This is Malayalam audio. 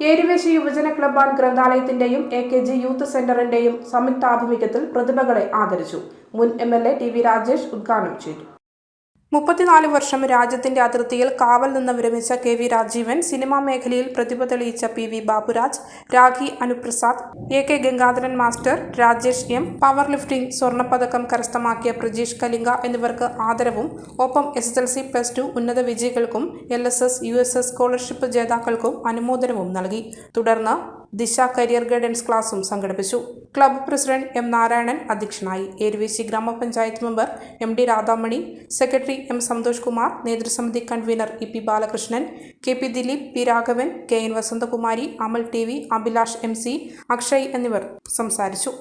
ഏരുവേശി യുവജന ക്ലബ് ആൻഡ് ഗ്രന്ഥാലയത്തിന്റെയും എ കെ ജി യൂത്ത് സെന്ററിന്റെയും സംയുക്താഭിമുഖ്യത്തിൽ പ്രതിഭകളെ ആദരിച്ചു. മുൻ M L A T V Rajesh ഉദ്ഘാടനം ചെയ്തു. മുപ്പത്തിനാല് വർഷം രാജ്യത്തിന്റെ അതിർത്തിയിൽ കാവൽ നിന്ന് വിരമിച്ച കെ വി രാജീവൻ സിനിമാ മേഖലയിൽ പ്രതിഭ തെളിയിച്ച P V Baburaj Rakhi Anuprasad A K Gangadharan master Rajesh M power lifting സ്വർണപ്പതക്കം കരസ്ഥമാക്കിയ പ്രജീഷ് കലിംഗ എന്നിവർക്ക് ആദരവും. ഒപ്പം S S L C plus two ഉന്നത വിജയികൾക്കും L S S U S S scholarship ജേതാക്കൾക്കും അനുമോദനവും നൽകി. തുടർന്ന് ദിശ കരിയർ ഗൈഡൻസ് ക്ലാസും സംഘടിപ്പിച്ചു. ക്ലബ്ബ് പ്രസിഡന്റ് എം നാരായണൻ അധ്യക്ഷനായി. Eruveshi grama panchayat member M D Radhamani secretary M Santhosh Kumar നേതൃസമിതി convener E P Balakrishnan K P Dileep P Raghavan K N Vasanthakumari Amal T V Abhilash M C Akshay എന്നിവർ സംസാരിച്ചു.